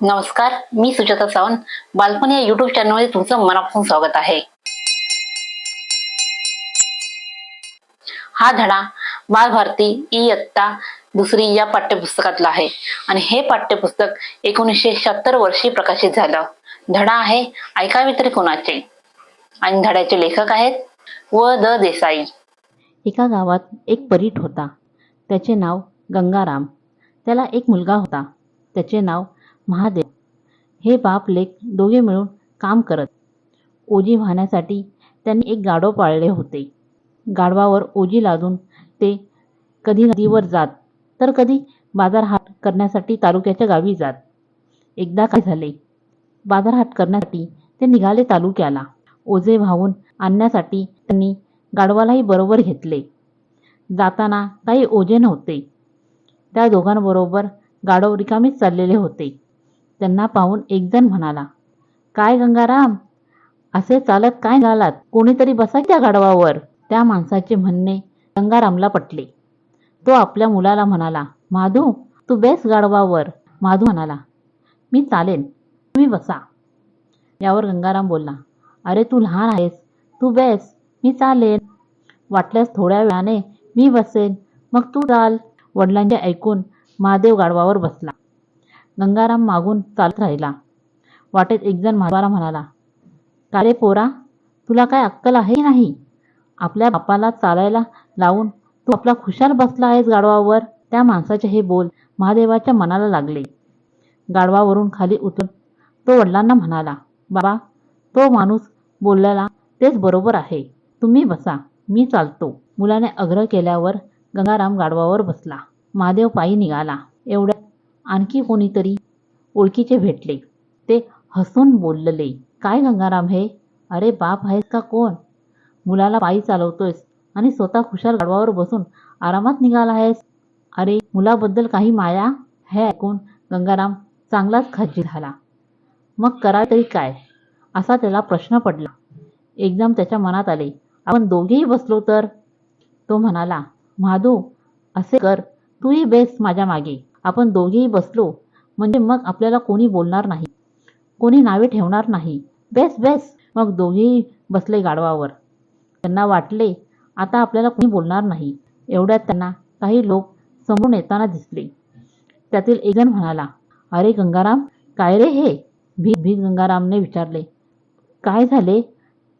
नमस्कार मी सुजाता सावंत. बालपण या युट्यूब चॅनलमध्ये तुमचं मनापासून स्वागत आहे. हा धडा बालभारती इयत्ता दुसरी या पाठ्यपुस्तकातला आहे. आणि हे पाठ्यपुस्तक एकोणीसशे शहात्तर वर्षी प्रकाशित झालं. धडा आहे ऐकावे तरी कोणाचे? आणि धड्याचे लेखक आहेत व द देसाई. एका गावात एक परीट होता. त्याचे नाव गंगाराम. त्याला एक मुलगा होता. त्याचे नाव महादेव हे बाप लेख दोघे मिळून काम करत. ओजी वाहण्यासाठी त्यांनी एक गाढव पाळले होते. गाढवावर ओजी लादून ते कधी नदीवर जात तर कधी बाजारहाट करण्यासाठी तालुक्याच्या गावी जात. एकदा काय झाले? बाजारहाट करण्यासाठी ते निघाले तालुक्याला. ओझे वाहून आणण्यासाठी त्यांनी गाढवालाही बरोबर घेतले. जाताना काही ओझे नव्हते. त्या दोघांबरोबर गाढव रिकामीच चाललेले होते. त्यांना पाहून एकजण म्हणाला काय गंगाराम असे चालत काय झालात कोणीतरी बसा त्या गाढवावर. त्या माणसाचे म्हणणे गंगारामला पटले. तो आपल्या मुलाला म्हणाला माधू तू बेस गाढवावर. माधू म्हणाला मी चालेन तुम्ही बसा. यावर गंगाराम बोलला अरे तू लहान आहेस तू बेस मी चालेन. वाटल्यास थोड्या वेळाने मी बसेन. मग तू चाल. वडिलांचे ऐकून महादेव गाढवावर बसला. गंगाराम मागून चालत राहिला. वाटेत एकजण म्हातारा म्हणाला का रे पोरा तुला काय अक्कल आहे की नाही? आपल्या बापाला चालायला लावून तू आपला खुशाल बसला आहेस गाढवावर. त्या माणसाचे हे बोल महादेवाच्या मनाला लागले. गाढवावरून खाली उतरून तो वडिलांना म्हणाला बाबा तो माणूस बोललेला तेच बरोबर आहे. तुम्ही बसा मी चालतो. मुलाने आग्रह केल्यावर गंगाराम गाढवावर बसला. महादेव पायी निघाला. एवढ्या आणखी कोणीतरी ओळखीचे भेटले. ते हसून बोलले काय गंगाराम हे? अरे बाप आहेस का कोण? मुलाला पायी चालवतोयस आणि स्वतः खुशाल गडवावर बसून आरामात निघाला आहेस? अरे मुलाबद्दल काही माया? हे ऐकून गंगाराम चांगलाच खाजी झाला. मग करा तरी काय? असा त्याला प्रश्न पडला. एकदम त्याच्या मनात आले आपण दोघेही बसलो तर? तो म्हणाला महादू असे कर तूही बेस माझ्या मागे. आपण दोघेही बसलो म्हणजे मग आपल्याला कोणी बोलणार नाही. कोणी नावे ठेवणार नाही. बेस बेस. मग दोघेही बसले गाढवावर. त्यांना वाटले आता आपल्याला कोणी बोलणार नाही. एवढ्यात त्यांना काही लोक समोरून येताना दिसले. त्यातील एकजण म्हणाला अरे गंगाराम काय रे हे? भीत भीत गंगारामने विचारले काय झाले?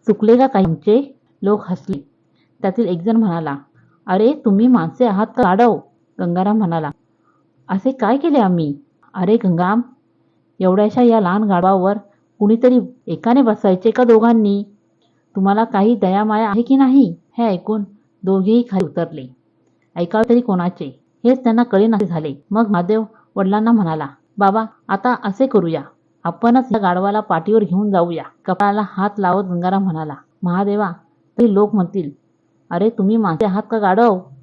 चुकले का काही आमचे? लोक हसले. त्यातील एकजण म्हणाला अरे तुम्ही माणसे आहात का? गाढव. गंगाराम म्हणाला असे काय केले आम्ही? अरे गंगाम एवढ्याशा या लहान गाढवावर कुणीतरी एकाने बसायचे का दोघांनी? तुम्हाला काही दयामाया आहे की नाही? हे ऐकून दोघेही खाली उतरले. ऐकावे तरी कोणाचे? हेच त्यांना कळेनासे झाले. मग महादेव वडिलांना म्हणाला बाबा आता असे करूया. आपणच या गाढवाला पाठीवर घेऊन जाऊया. कपाळाला हात लावत गंगाराम म्हणाला महादेवा तरी लोक म्हणतील अरे तुम्ही माझे आहात का गाढव?